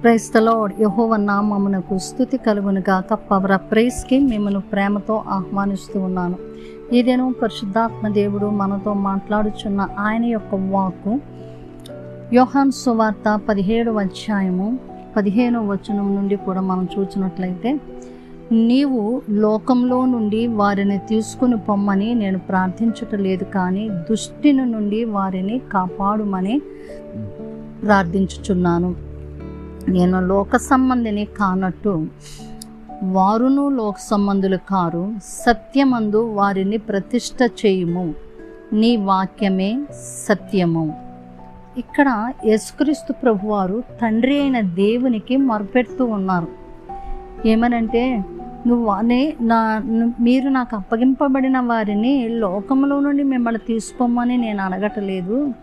క్రైస్తలో యహోవ నామమునకు స్థుతి కలుగును గాక. పవర్ ప్రైస్కి మిమ్మల్ని ప్రేమతో ఆహ్వానిస్తూ ఉన్నాను. ఇదేను పరిశుద్ధాత్మ దేవుడు మనతో మాట్లాడుచున్న ఆయన యొక్క వాక్కు యోహాన్ సువార్త పదిహేడు అధ్యాయము పదిహేను వచనం నుండి కూడా మనం చూసినట్లయితే నీవు లోకంలో నుండి వారిని తీసుకుని పొమ్మని నేను ప్రార్థించటలేదు కానీ దుష్టిని నుండి వారిని కాపాడుమని ప్రార్థించుచున్నాను. నేను లోక సంబంధిని కానట్టు వారును లోక సంబంధులు కారు సత్యమందు వారిని ప్రతిష్ట చేయుము. నీ వాక్యమే సత్యము. ఇక్కడ యేసుక్రీస్తు ప్రభువారు తండ్రి అయిన దేవునికి మొరపెడుతూ ఉన్నారు. ఏమనంటే నువ్వు అనే నా మీరు నాకు అప్పగింపబడిన వారిని లోకంలో నుండి మిమ్మల్ని తీసుకోమని నేను అడగటలేదు.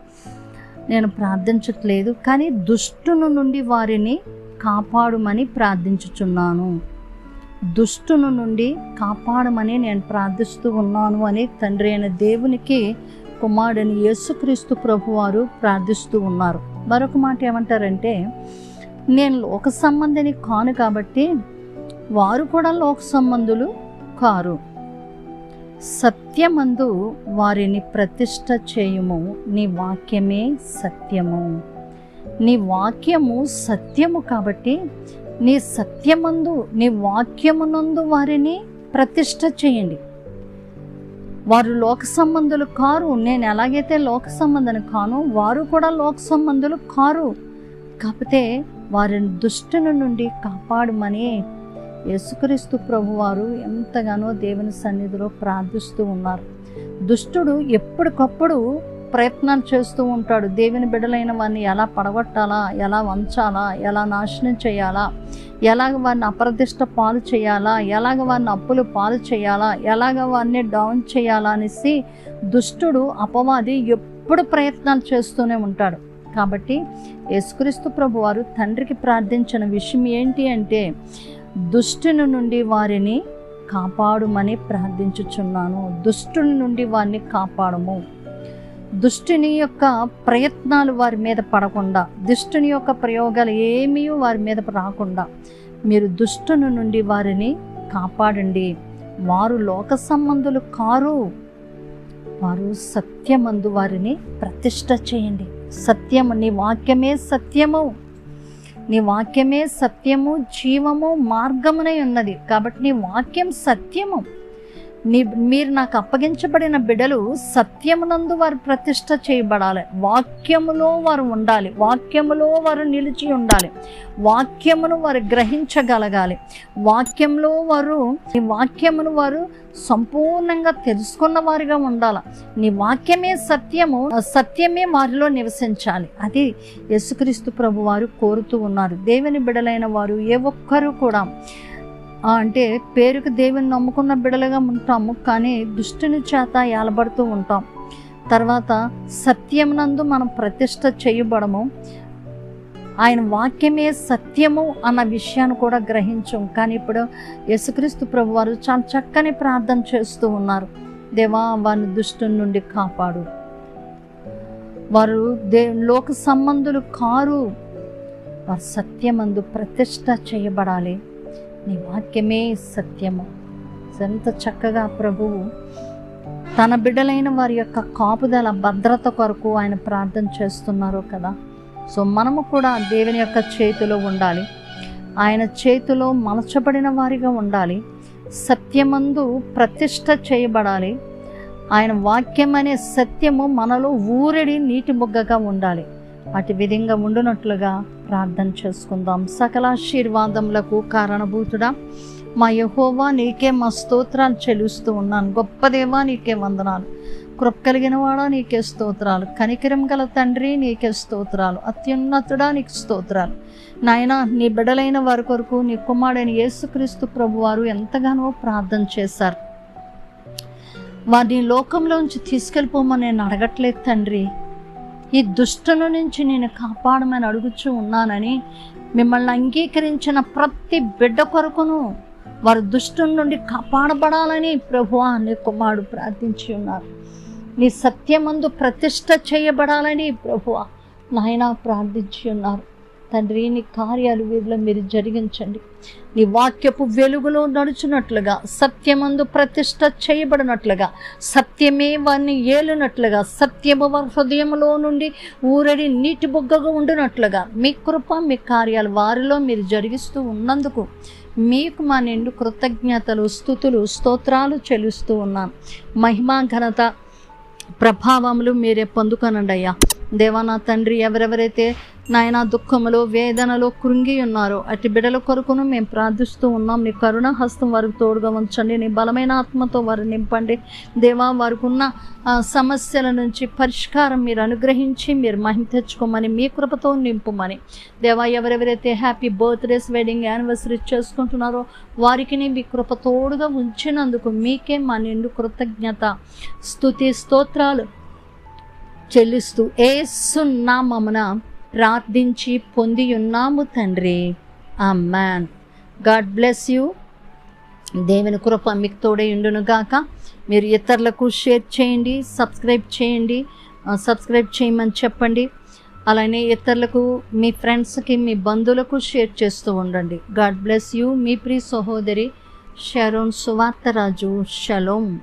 నేను ప్రార్థించట్లేదు కానీ దుష్టును నుండి వారిని కాపాడుమని ప్రార్థించుచున్నాను. దుష్టును నుండి కాపాడమని నేను ప్రార్థిస్తూ ఉన్నాను అని తండ్రి అయిన దేవునికి కుమారుడని యేసుక్రీస్తు ప్రభువారు ప్రార్థిస్తూ ఉన్నారు. మరొక మాట ఏమంటారంటే నేను లోక సంబంధిని కాను కాబట్టి వారు కూడా లోక సంబంధులు కారు. సత్ సత్యమందు వారిని ప్రతిష్ట చేయుము నీ వాక్యమే సత్యము. నీ వాక్యము సత్యము కాబట్టి నీ సత్యమందు నీ వాక్యమునందు వారిని ప్రతిష్ట చేయండి. వారు లోక సంబంధులు కారు. నేను ఎలాగైతే లోక సంబంధం కాను వారు కూడా లోక సంబంధులు కారు. కాకపోతే వారిని దుష్టుని నుండి కాపాడమని యేసుక్రీస్తు ప్రభువారు ఎంతగానో దేవుని సన్నిధిలో ప్రార్థిస్తూ ఉన్నారు. దుష్టుడు ఎప్పటికప్పుడు ప్రయత్నాలు చేస్తూ ఉంటాడు. దేవుని బిడ్డలైన వారిని ఎలా పడగొట్టాలా? ఎలా వంచాలా? ఎలా నాశనం చేయాలా? ఎలాగ వారిని అప్రదిష్ట పాలు చేయాలా? ఎలాగ వారిని అప్పులు పాలు చేయాలా? ఎలాగ వారిని డౌన్ చేయాలా అనేసి దుష్టుడు అపవాది ఎప్పుడు ప్రయత్నాలు చేస్తూనే ఉంటాడు. కాబట్టి యేసుక్రీస్తు ప్రభు వారు తండ్రికి ప్రార్థించిన విషయం ఏంటి అంటే దుష్టుని నుండి వారిని కాపాడుమని ప్రార్థించుచున్నాను. దుష్టుని నుండి వారిని కాపాడము. దుష్టుని యొక్క ప్రయత్నాలు వారి మీద పడకుండా దుష్టుని యొక్క ప్రయోగాలు ఏమీ వారి మీద రాకుండా మీరు దుష్టుని నుండి వారిని కాపాడండి. వారు లోక సంబంధులు కారు. వారు సత్యమందు వారిని ప్రతిష్ట చేయండి. సత్యము నీ వాక్యమే సత్యము. నీ వాక్యమే సత్యము జీవము మార్గమునై ఉన్నది. కాబట్టి నీ వాక్యం సత్యము. నీ మీరు నాకు అప్పగించబడిన బిడలు సత్యమునందు వారు ప్రతిష్ట చేయబడాలి. వాక్యములో వారు ఉండాలి. వాక్యములో వారు నిలిచి ఉండాలి. వాక్యమును వారు గ్రహించగలగాలి. వాక్యంలో వారు నీ వాక్యమును వారు సంపూర్ణంగా తెలుసుకున్న వారిగా ఉండాలి. నీ వాక్యమే సత్యము సత్యమే వారిలో నివసించాలి. అది యేసుక్రీస్తు ప్రభు వారు కోరుతూ ఉన్నారు. దేవుని బిడలైన వారు ఏ ఒక్కరూ కూడా అంటే పేరుకు దేవుని నమ్ముకున్న బిడలుగా ఉంటాము కానీ దుష్టుని చేత ఏలబడుతూ ఉంటాం. తర్వాత సత్యమునందు మనం ప్రతిష్ట చేయబడము. ఆయన వాక్యమే సత్యము అన్న విషయాన్ని కూడా గ్రహించం. కానీ ఇప్పుడు యేసుక్రీస్తు ప్రభు వారు చాలా చక్కని ప్రార్థన చేస్తూ ఉన్నారు. దేవా వారిని దుష్టుని నుండి కాపాడు. వారు దే లోక సంబంధులు కారు. వారు సత్యమందు ప్రతిష్ట చేయబడాలి. నీ వాక్యమే సత్యము. ఎంత చక్కగా ప్రభువు తన బిడ్డలైన వారి యొక్క కాపుదల భద్రత కొరకు ఆయన ప్రార్థన చేస్తున్నారు కదా. సో మనము కూడా దేవుని యొక్క చేతిలో ఉండాలి. ఆయన చేతిలో మలచబడిన వారిగా ఉండాలి. సత్యమందు ప్రతిష్ట చేయబడాలి. ఆయన వాక్యం అనే సత్యము మనలో ఊరడి నీటి ముగ్గగా ఉండాలి. అటు విధంగా ఉండునట్లుగా ప్రార్థన చేసుకుందాం. సకల ఆశీర్వాదములకు కారణభూతుడా మా యహోవా నీకే మా స్తోత్రాలు చెలుస్తూ ఉన్నాను. గొప్ప దేవా నీకే వందనాలు. కృప కలిగిన వాడా నీకే స్తోత్రాలు. కనికరం గల తండ్రి నీకే స్తోత్రాలు. అత్యున్నతుడా నీకు స్తోత్రాలు. నాయన నీ బిడలైన వారి కొరకు నీ కుమారుడైన యేసుక్రీస్తు ప్రభు వారు ఎంతగానో ప్రార్థన చేశారు. వారిని లోకంలోంచి తీసుకెళ్ళిపోమని నేను అడగట్లేదు తండ్రి. ఈ దుష్టుల నుంచి నేను కాపాడమని అడుగుచూ ఉన్నానని మిమ్మల్ని అంగీకరించిన ప్రతి బిడ్డ కొరకును వారు దుష్టుల నుండి కాపాడబడాలని ప్రభు అనే కుమారుడు ప్రార్థించి ఉన్నారు. నీ సత్యమందు ప్రతిష్ట చేయబడాలని ప్రభువ నాయన ప్రార్థించి ఉన్నారు. తండ్రి నీ కార్యాలు వీరిలో మీరు జరిగించండి. నీ వాక్యపు వెలుగులో నడుచున్నట్లుగా సత్యమందు ప్రతిష్ట చేయబడినట్లుగా సత్యమే వారిని ఏలునట్లుగా సత్యము వారి హృదయంలో నుండి ఊరడి నీటి బొగ్గగా ఉండునట్లుగా మీ కృప మీ కార్యాలు వారిలో మీరు జరిగిస్తూ ఉన్నందుకు మీకు మా నిండు కృతజ్ఞతలు స్థుతులు స్తోత్రాలు చెల్లిస్తూ ఉన్నాను మహిమా ఘనత ప్రభావములు మీరే పొందుకొనండి అయ్యా. దేవా నా తండ్రి ఎవరెవరైతే నాయన దుఃఖములో వేదనలో కృంగి ఉన్నారో. అటు బిడల కొరకును మేము ప్రార్థిస్తూ ఉన్నాం. నీ కరుణ హస్తం వారికి తోడుగా ఉంచండి. నీ బలమైన ఆత్మతో వారు నింపండి. దేవా వారికి ఉన్న సమస్యల నుంచి పరిష్కారం మీరు అనుగ్రహించి మీరు మహిమ తెచ్చుకోమని మీ కృపతో నింపుమని. దేవా ఎవరెవరైతే హ్యాపీ బర్త్డేస్ వెడ్డింగ్ యానివర్సరీ చేసుకుంటున్నారో వారికి మీ కృప తోడుగా ఉంచినందుకు మీకే మా నిండు కృతజ్ఞత స్థుతి స్తోత్రాలు చెల్లిస్తూ ఏసున్నామమున ప్రార్థించి పొంది ఉన్నాము తండ్రి. ఆ మ్యాన్ గాడ్ బ్లెస్ యూ. దేవుని కృప మీకు తోడే ఉండును గాక. మీరు ఇతరులకు షేర్ చేయండి సబ్స్క్రైబ్ చేయండి సబ్స్క్రైబ్ చేయమని చెప్పండి. అలానే ఇతరులకు మీ ఫ్రెండ్స్కి మీ బంధువులకు షేర్ చేస్తూ ఉండండి. గాడ్ బ్లెస్ యూ మీ ప్రియ సహోదరి షరోన్ సువార్తరాజు. షలోమ్